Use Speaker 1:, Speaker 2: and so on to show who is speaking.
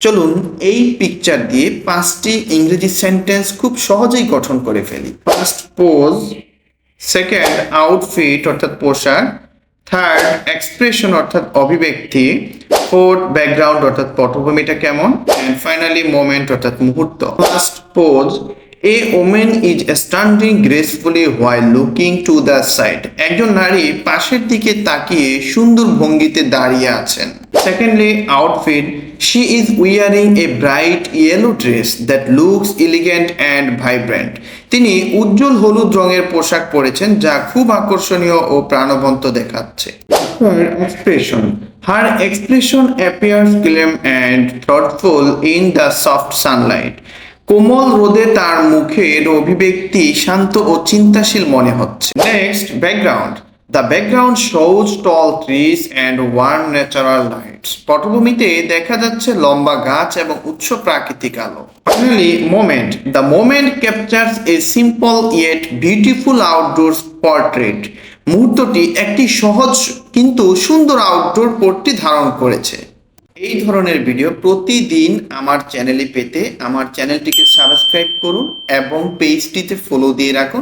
Speaker 1: চলুন এই পিকচার দিয়ে পাঁচটি ইংরেজি সেন্টেন্স খুব সহজেই গঠন করে ফেলি। ফার্স্ট পোজ সেকেন্ড আউটফিট অর্থাৎ পোশাক। থার্ড এক্সপ্রেশন অর্থাৎ অভিব্যক্তি। ফোর্থ ব্যাকগ্রাউন্ড অর্থাৎ পটভূমিটা কেমন? অ্যান্ড ফাইনালি মোমেন্ট অর্থাৎ মুহূর্ত। First pose a woman is standing gracefully while looking to the side একজন নারী পাশের দিকে তাকিয়ে সুন্দর ভঙ্গিতে দাঁড়িয়ে আছেন। Secondly outfit she is wearing a bright yellow dress that looks elegant and vibrant তিনি উজ্জ্বল হলুদ রঙের পোশাক পরেছেন, যা খুব আকর্ষণীয় ও প্রাণবন্ত দেখাচ্ছে। Expression her expression appears calm and thoughtful in the soft sunlight কোমল রোদে তার মুখের অভিব্যক্তি শান্ত ও চিন্তাশীল মনে হচ্ছে। Next background the background shows tall trees and warm natural lights পটভূমিতে দেখা যাচ্ছে লম্বা গাছ এবং উচ্চ প্রাকৃতিক আলো। Finally moment the moment captures a simple yet beautiful outdoor portrait মুহূর্তটি একটি সহজ কিন্তু সুন্দর আউটডোর পোর্টটি ধারণ করেছে। এই ধরনের ভিডিও প্রতিদিন আমার চ্যানেলে পেতে আমার চ্যানেলটিকে সাবস্ক্রাইব করুন এবং পেজটিতে ফলো দিয়ে রাখুন।